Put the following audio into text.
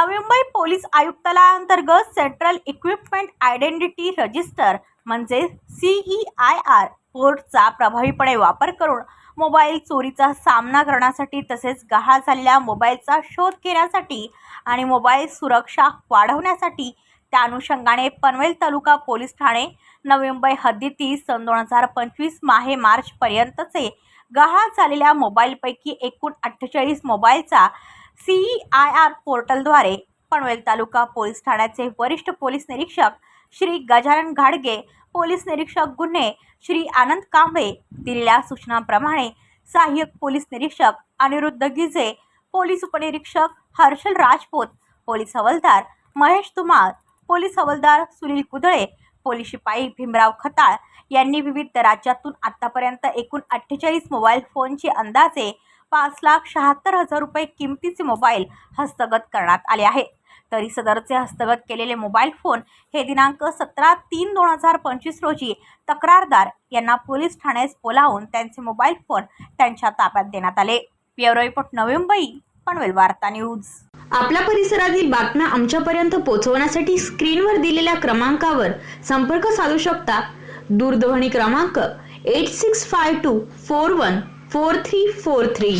नवी मुंबई पोलीस आयुक्तालयाअंतर्गत central equipment identity register म्हणजे सीई आय आर पोर्टचा प्रभावीपणे वापर करून मोबाईल चोरीचा सामना करण्यासाठी तसेच गहाळ झालेल्या मोबाईलचा शोध घेण्यासाठी आणि मोबाईल सुरक्षा वाढवण्यासाठी त्या अनुषंगाने पनवेल तालुका पोलीस ठाणे नवी मुंबई हद्दीतील सन दोन हजार पंचवीस माहे मार्चपर्यंतचे गहाळ झालेल्या मोबाईलपैकी एकूण अठ्ठेचाळीस मोबाईलचा सीई आय आर पोर्टलद्वारे पनवेल तालुका पोलीस ठाण्याचे वरिष्ठ पोलीस निरीक्षक श्री गजानन घाडगे पोलीस निरीक्षक गुन्हे श्री आनंद कांबळे दिलेल्या सूचनांप्रमाणे सहाय्यक पोलीस निरीक्षक अनिरुद्ध गिजे पोलीस उपनिरीक्षक हर्षल राजपूत पोलीस हवालदार महेश तुमार पोलीस हवालदार सुनील कुदळे पोलीस शिपाई भीमराव खताळ यांनी विविध राज्यातून आतापर्यंत एकूण अठ्ठेचाळीस मोबाईल फोनचे अंदाजे पाच लाख शहात्तर हजार रुपये किमतीचे मोबाईल हस्तगत करण्यात आले आहेत. तरी सदरचे हस्तगत केलेले मोबाईल फोन हे दिनांक सतरा तीन दोन हजार पंचवीस रोजी तक्रारदार यांना पोलीस ठाण्यास बोलावून त्यांचे मोबाईल फोन त्यांच्या ताब्यात देण्यात आले. ब्युरो रिपोर्ट नवी मुंबई पनवेल वार्ता न्यूज. आपल्या परिसरातील बातम्या आमच्यापर्यंत पोहोचवण्यासाठी स्क्रीनवर दिलेल्या क्रमांकावर संपर्क साधू शकता. दूरध्वनी क्रमांक eight six five two four one four three four three.